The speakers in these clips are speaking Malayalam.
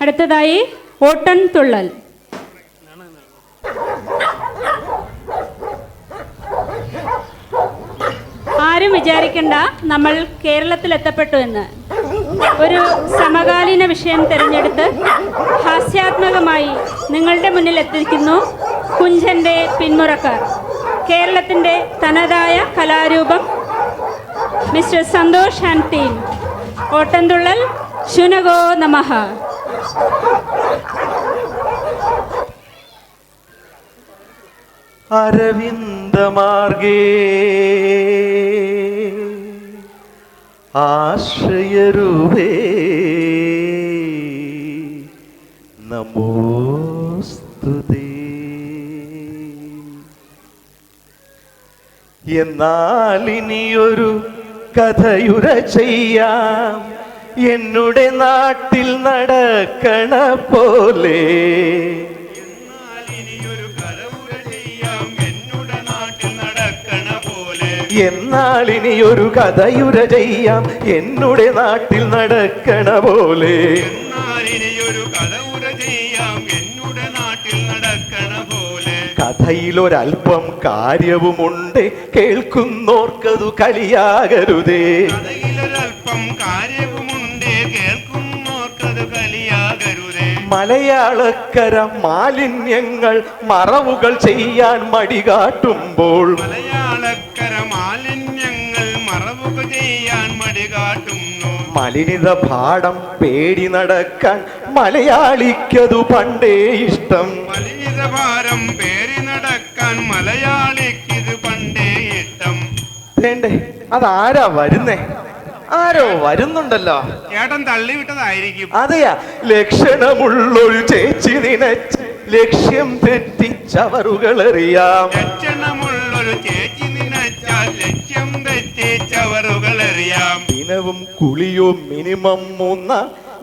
അടുത്തതായി ഓട്ടൻ തുള്ളൽ. ആരും വിചാരിക്കണ്ട നമ്മൾ കേരളത്തിൽ എത്തപ്പെട്ടു എന്ന്. ഒരു സമകാലീന വിഷയം തിരഞ്ഞെടുത്ത് ഹാസ്യാത്മകമായി നിങ്ങളുടെ മുന്നിൽ എത്തിക്കുന്നു കുഞ്ചന്റെ പിന്മുറക്കാർ. കേരളത്തിന്റെ തനതായ കലാരൂപം mister Santhosh and team. Ottamthullal ശുനഗോ നമഃ അരവിന്ദമാർഗേ ആശ്രയരൂപേ. നമോസ്തുതേ. എന്നാൽ ഇനിയൊരു കഥയുര ചെയ്യാം. എന്നുടെ നാട്ടിൽ നടക്കണ പോലെ. എന്നാൽ ഇനി ഒരു കഥയുര ചെയ്യാം. എന്നുടെ നാട്ടിൽ നടക്കണ പോലെ. കഥയിലൊരൽപ്പം കാര്യവുമുണ്ട്. കേൾക്കുന്നോർക്കതു കളിയാകരുതേ. കഥയിലൊരൽപ്പം കാര്യവും മലയാളക്കര മാലിന്യങ്ങൾ മറവുകൾ ചെയ്യാൻ മടി കാട്ടുമ്പോൾ. മലയാളക്കര മാലിന്യങ്ങൾ മറവുകൾ ചെയ്യാൻ മടി കാട്ടുന്നു. മലിനിത പാഠം പേടി നടക്കാൻ മലയാളിക്കതു പണ്ടേ ഇഷ്ടം. മലിനിത ഭാരം പേടി നടക്കാൻ മലയാളിക്കിത് പണ്ടേ ഇഷ്ടം. വേണ്ടേ അതാരാ വരുന്നേ? ആരോ വരുന്നുണ്ടല്ലോ. ചേട്ടൻ തള്ളി വിട്ടതായിരിക്കും. അതെയാ ലക്ഷണമുള്ളൊരു ചേച്ചി നിനച്ച് ലക്ഷ്യം തെറ്റിച്ചവറുകളറിയാം. ലക്ഷണമുള്ളൊരു ചേച്ചി നിനച്ചാൽ ലക്ഷ്യം തെറ്റിച്ചവറുകൾ അറിയാം ദിനവും കുളിയോ മിനിമം മൂന്ന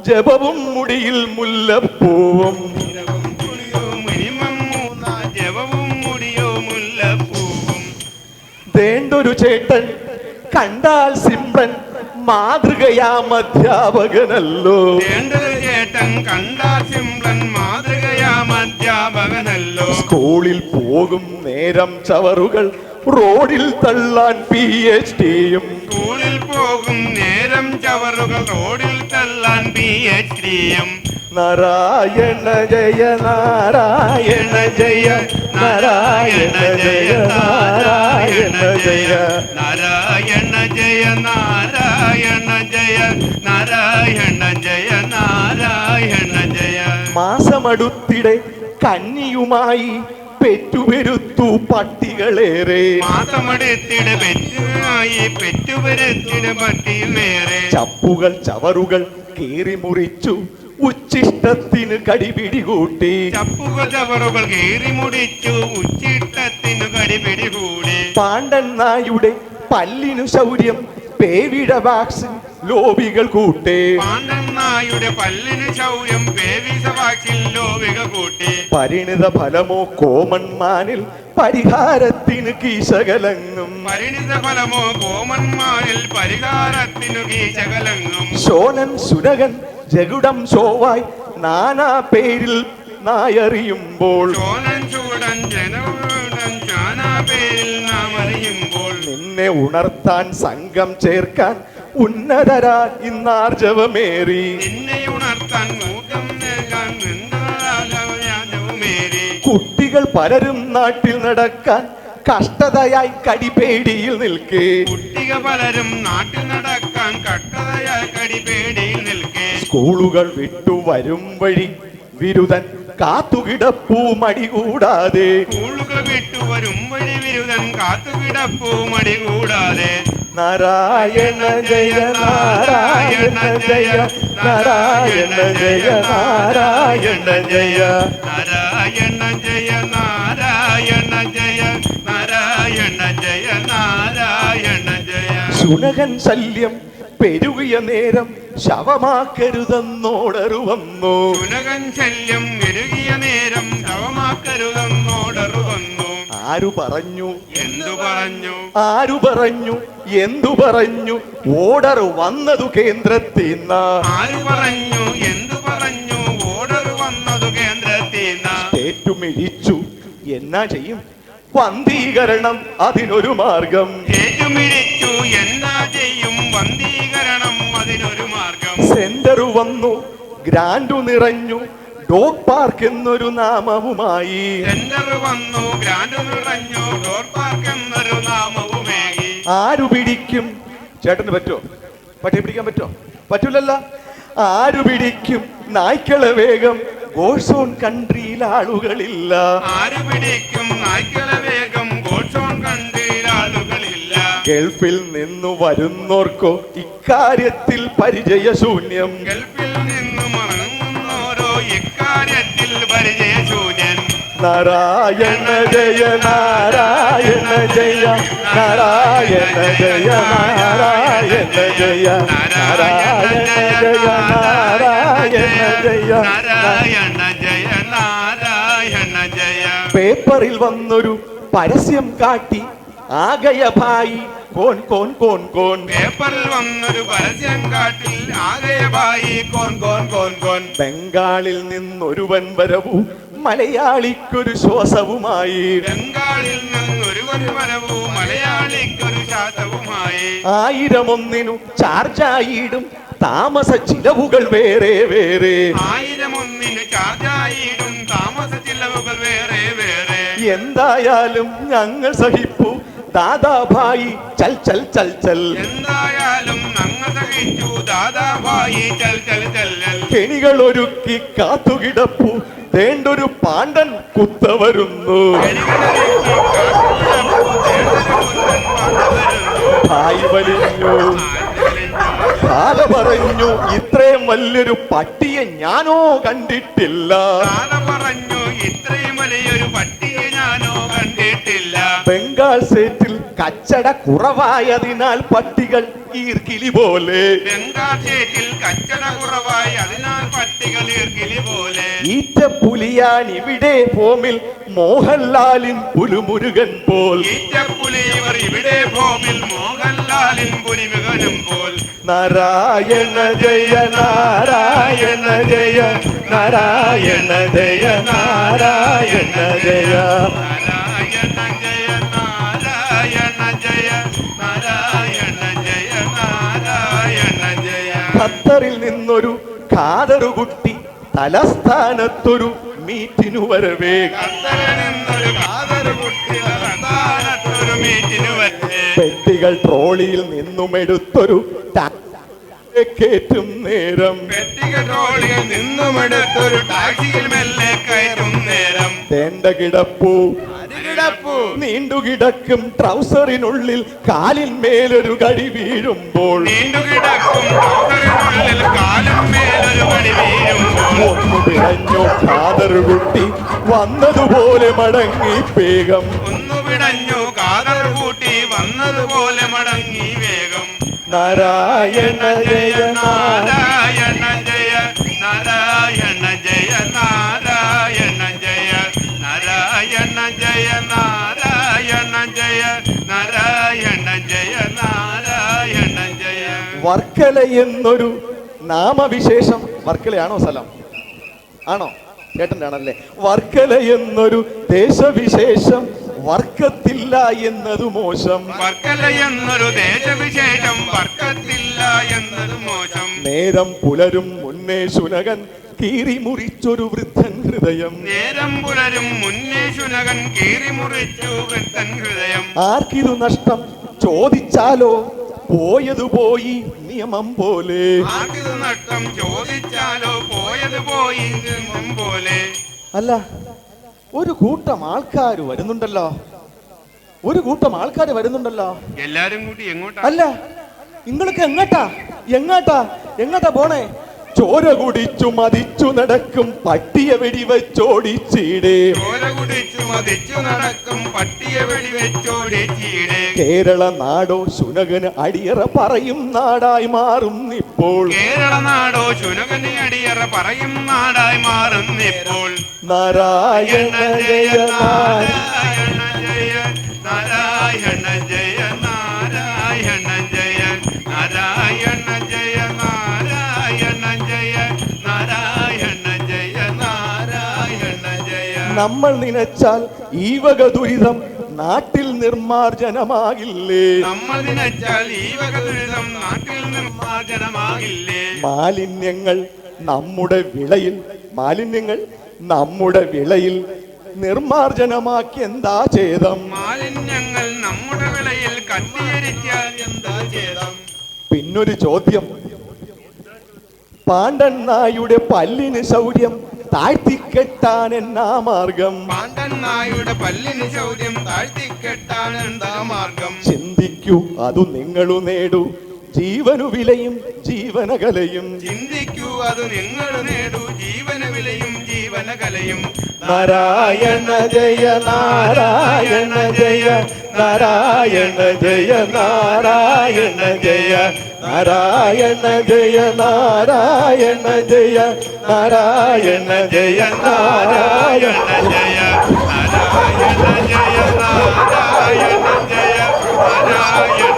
ജപവും മുടിയിൽ മുല്ലപ്പൂവും. കുളിയോ മിനിമം മൂന്നാ ജപവും മുടിയോ മുല്ലപ്പൂവും. വേണ്ടൊരു ചേട്ടൻ കണ്ടാൽ സിംഹൻ മാതൃകയാം അധ്യാപകനല്ലോ ചേട്ടൻ കണ്ടാ സിംപ്ലൻ മാതൃകയാം അധ്യാപകനല്ലോ സ്കൂളിൽ പോകും നേരം ചവറുകൾ റോഡിൽ തള്ളാൻ പി എച്ച് ഡിയും. സ്കൂളിൽ പോകും നേരം ചവറുകൾ റോഡിൽ തള്ളാൻ പി എച്ച് ഡിയും. നാരായണ ജയ നാരായണ ജയ നാരായണ ജയ നാരായണ ജയ. നാരായണ ജയ നാരായണ ജയ നാരായണ ജയ. മാസമടുത്തിടെ കന്നിയുമായി പെറ്റുപെരുത്തു പട്ടികളേറെ. മാസമടുത്തിടെ പെറ്റുമായി പെറ്റുപരുത്തിട പട്ടിയുമേറെ ചപ്പുകൾ ചവറുകൾ കീറി മുറിച്ചു ഉച്ചിഷ്ടത്തിന് കടിപിടികൂട്ടി ചപ്പുകൾ ചവറുകൾ കീറി മുടിച്ചു ഉച്ചിഷ്ടത്തിന് കടിപിടി കൂടി പാണ്ഡൻ നായുടെ പല്ലിനു ശൗര്യം പേവിട വാക്സിൻ ലോബികൾ കൂട്ടേ. പാണ്ഡൻ നായുടെ പല്ലിന് ചൗര്യം പേവിസ വാക്സിൻ ലോബികൾ കൂട്ടി. പരിണിത ഫലമോ കോമൺമാനിൽ പരിഹാരത്തിന് കീശകലങ്ങും. പരിണിത ഫലമോ കോമൺമാനിൽ പരിഹാരത്തിനു കീശകലങ്ങും. ശോനൻ സുരകൻ ജഗുടം ശോവായ് നാനാ പേരിൽ നായറിയുമ്പോൾ. ചോലൻ ചൂടൻ ജനകൂടൻ നിന്നെ ഉണർത്താൻ സംഘം ചേർക്കാൻ ഉന്നതരാ ഇന്നാർജവമേറി. നിന്നെ ഉണർത്താൻ മൂക്കം നൽകാൻ നിന്നതാകമേരി കുട്ടികൾ പലരും നാട്ടിൽ നടക്കാൻ കഷ്ടതയായി കടിപേടിയിൽ നിൽക്കേ. കുട്ടികൾ പലരും നാട്ടിൽ നടക്കാൻ കഷ്ടതയായി കടിപേടിയിൽ നിൽക്കേ. സ്കൂളുകൾ വിട്ടു വരും വഴി വിരുദൻ കാത്തുകിടപ്പൂ മടി കൂടാതെ സ്കൂളുകൾ വിട്ടു വരും വഴി വിരുദൻ കാത്തുകിടപ്പൂ മടി കൂടാതെ നാരായണ ജയ നാരായണ ജയ നാരായണ ജയ നാരായണ ജയ നാരായണ ജയ നാരായണ ജയ നാരായണ ജയ നാരായണ ജയ ശുനകൻ ശല്യം പെരുകിയ നേരം ശവമാക്കരുതെന്നോടറുവന്നു വന്നു ശല്യം പെരുകിയ നേരം ശവമാക്കരുതെന്നോടറുവന്നു ആരു പറഞ്ഞു? എന്തു പറഞ്ഞു? ആരു പറഞ്ഞു? എന്തു പറഞ്ഞു? ഓർഡർ വന്നതു കേന്ദ്രത്തിൽ ആര് പറഞ്ഞു? എന്തു പറഞ്ഞു? ഓർഡർ വന്നതു കേന്ദ്രത്തിൽ സ്റ്റേറ്റ് മിഴിച്ചു എന്നാ ചെയ്യും? വന്ധീകരണം അതിനൊരു മാർഗം. ഏറ്റുമിഴിച്ചു എന്താ ചെയ്യും? വന്ധീകരണം അതിനൊരു മാർഗം. സെന്റർ വന്നു ഗ്രാൻഡു നിറഞ്ഞു ഡോഗ് പാർക്ക് എന്നൊരു നാമവുമായി. സെന്റർ വന്നു ഗ്രാൻഡ് നിറഞ്ഞു ഡോഗ് പാർക്ക് എന്നൊരു നാമവുമേകി ആരു പിടിക്കും? ചേട്ടന് പറ്റോ പട്ടി പിടിക്കാൻ പറ്റോ പറ്റൂലല്ല. ആരു പിടിക്കും? നായ്ക്കളെ വേഗം ഗോഡ്സോൺ കൺട്രിയിൽ ആളുകളില്ല. ആര് പിടിക്കും? നായ്ക്കളെ വേഗം. ഗോഷോൺ കൺട്രിയിൽ ആളുകളില്ല. ഗൾഫിൽ നിന്നു വരുന്നോർക്കോ ഇക്കാര്യത്തിൽ പരിചയശൂന്യം. ഗൾഫിൽ നിന്നു മടങ്ങുന്നോരോ ഇക്കാര്യത്തിൽ പരിചയശൂന്യൻ നാരായണ ജയ നാരായണ ജയ നാരായണ ജയ നാരായണ ജയ നാരായണ ജയ നാരായണ ജയ നാരായണ ജയ നാരായണ ജയ. പേപ്പറിൽ വന്നൊരു പരസ്യം കാട്ടി. ആകയഭായി കോൺ കോൺ കോൺ കോൺ. പേപ്പറിൽ വന്നൊരു പരസ്യം കാട്ടിൽ ആകയഭായി കോൺ കോൺ കോൺ കോൺ. ബംഗാളിൽ നിന്നൊരുവൻ വരവു മലയാളിക്കൊരു ശ്വാസവുമായി. ബംഗാളിൽ നിന്നൊരുവൻ വരവു മലയാളിക്കൊരു ശ്വാസവുമായി. ആയിരമൊന്നിനു ചാർജായിടും താമസ ചിലവുകൾ വേറെ വേറെ. ആയിരം ഒന്നിന് ചാർജായിടും താമസ ചിലവുകൾ വേറെ വേറെ. എന്തായാലും ഞങ്ങൾ സഹിപ്പു. ദാദാഭായി ചൽ ചൽ ചൽ ചൽ. എന്തായാലും ഞങ്ങൾ സഹിച്ചു. ദാദാഭായി ചൽ ചൽ ചൽ കെണികൾ ഒരുക്കി കാത്തുകിടപ്പു. വേണ്ടൊരു പാണ്ഡൻ കുത്തവരുന്നു ഭായി വലിഞ്ഞു. പറഞ്ഞു ഇത്രയും വലിയൊരു പട്ടിയെ ഞാനോ കണ്ടിട്ടില്ല. പറഞ്ഞു ഇത്രയും വലിയൊരു പട്ടിയെ ഞാനോ കണ്ടിട്ടില്ല. ബംഗാൾ സേറ്റിൽ കച്ചട കുറവായതിനാൽ പട്ടികൾ ഈർക്കിലി പോലെ. ബംഗാൾ സ്റ്റേറ്റിൽ കച്ചട കുറവായി അതിനാൽ പട്ടികൾ ഈർക്കിലി പോലെ. ഈറ്റ പുലിയാൻ ഇവിടെ ഫോമിൽ മോഹൻലാലിൻ പുലുമുരുകൻ പോൽ. ഈറ്റപ്പുലി ഇവർ ഇവിടെ ഫോമിൽ മോഹൻലാലിൻ പുലിമുഖനും പോൽ. നാരായണ ജയ നാരായണ ജയ നാരായണ ജയ നാരായണ ജയ. ഖത്തറിൽ നിന്നൊരു കാതറു കുട്ടി തലസ്ഥാനത്തൊരു മീറ്റിനു വരവേ. ഖത്തറിൽ നിന്നൊരു കാതറു കുട്ടി തലസ്ഥാനത്തൊരു മീറ്റിനു വരവേ. പെട്ടികൾ ട്രോളിയിൽ നിന്നും എടുത്തൊരു കേറ്റും നേരം. ട്രോളിയിൽ നിന്നും എടുത്തൊരു ടാക്സിയിൽ മെല്ലെ കയറ്റും നേരം. തേണ്ട കിടപ്പു. നീണ്ടു കിടക്കും ട്രൗസറിനുള്ളിൽ കാലിൽ മേലൊരു കടി വീഴുമ്പോൾ. നീണ്ടുകിടക്കും ട്രൗസറിനുള്ളിൽ കാലും മേലൊരു പടി വീഴുമ്പോൾ. ഒന്നു പിഴഞ്ഞു കാതറുകുട്ടി വന്നതുപോലെ മടങ്ങി വേഗം. ഒന്നു പിടഞ്ഞു കാതർ കൂട്ടി വന്നതുപോലെ നാരായണ ജയ നാരായണ ജയ നാരായണ ജയ നാരായണ ജയ നാരായണ ജയ നാരായണ ജയ നാരായണ ജയ നാരായണ ജയ. വർക്കല എന്നൊരു നാമവിശേഷം. വർക്കലയാണോ സ്ഥലം? ആണോ? ചേട്ടന്റെ ആണല്ലേ വർക്കല എന്നൊരു ദേശവിശേഷം. വർക്കത്തില്ല എന്നത് മോശം. വർക്കല എന്നൊരു ദേശവിശേഷം വർക്കത്തില്ല എന്നത് മോശം. നേരം പുലരും മുന്നേ ശുനകൻ കീറി മുറിച്ചൊരു വൃദ്ധൻ ഹൃദയം. നേരം പുലരും മുന്നേ ശുനകൻ കീറി മുറിച്ചു വൃദ്ധൻ ഹൃദയം. ആർക്കിതു നഷ്ടം ചോദിച്ചാലോ? പോയതു പോയി നിയമം പോലെ. ആർക്കിതു നഷ്ടം ചോദിച്ചാലോ? പോയത് പോയി ജന്മം പോലെ. അല്ല ഒരു കൂട്ടം ആൾക്കാർ വരുന്നുണ്ടല്ലോ. ഒരു കൂട്ടം ആൾക്കാർ വരുന്നുണ്ടല്ലോ. എല്ലാരും കൂടി എങ്ങോട്ടാ? അല്ല നിങ്ങൾക്ക് എങ്ങോട്ടാ എങ്ങോട്ടാ? എങ്ങോട്ടാ പോണേ? ചോര കുടിച്ചു മതിച്ചു നടക്കും പട്ടിയെ വെടിവെച്ചോടിച്ചീടേ ചോര കുടിച്ചു മതിച്ചു നടക്കും പട്ടിയ വെടിവെച്ചോടി ചീടെ. കേരള നാടോ ശുനകന് അടിയറ പറയും നാടായി മാറും ഇപ്പോൾ. കേരള നാടോ ശുനകന് അടിയറ പറയും നാടായി മാറുന്നിപ്പോൾ നാരായണ ജയ നാരായണ നാരായണ ജയ നാരായണ നമ്മൾ നനച്ചാൽ ഈ വക ദുരിതം നാട്ടിൽ നിർമാർജനമാകില്ലേ നമ്മൾ നനച്ചാൽ ഈ വക ദുരിതം നാട്ടിൽ നിർമാർജനമാകില്ലേ മാലിന്യങ്ങൾ നമ്മുടെ വിളയിൽ മാലിന്യങ്ങൾ നമ്മുടെ വിളയിൽ നിർമാർജനമാക്കി എന്താ ഛേദം? മാലിന്യങ്ങൾ നമ്മുടെ വിളയിൽ കത്തിയരിച്ചാൽ എന്താ ചെയ്തം പിന്നൊരു ചോദ്യം. പാണ്ഡൻ നായുടെ പല്ലിന് ശൗര്യം താഴ്ത്തിക്കെട്ടാൻ എന്നാ മാർഗം? പാണ്ഡൻ നായുടെ പല്ലിന് ചോദ്യം താഴ്ത്തിക്കെട്ടാൻ എന്താ മാർഗം? ചിന്തിക്കൂ അതു നിങ്ങളു നേടൂ. ജീവനു വിലയും ജീവനകലയും. ചിന്തിക്കൂ അത് നിങ്ങൾ നേടൂ. ജീവന വിലയും ജീവന കലയും നാരായണ ജയ നാരായണ ജയ നാരായണ ജയ നാരായണ ജയ നാരായണ ജയ നാരായണ ജയ നാരായണ ജയ നാരായണ ജയ നാരായണ ജയ നാരായണ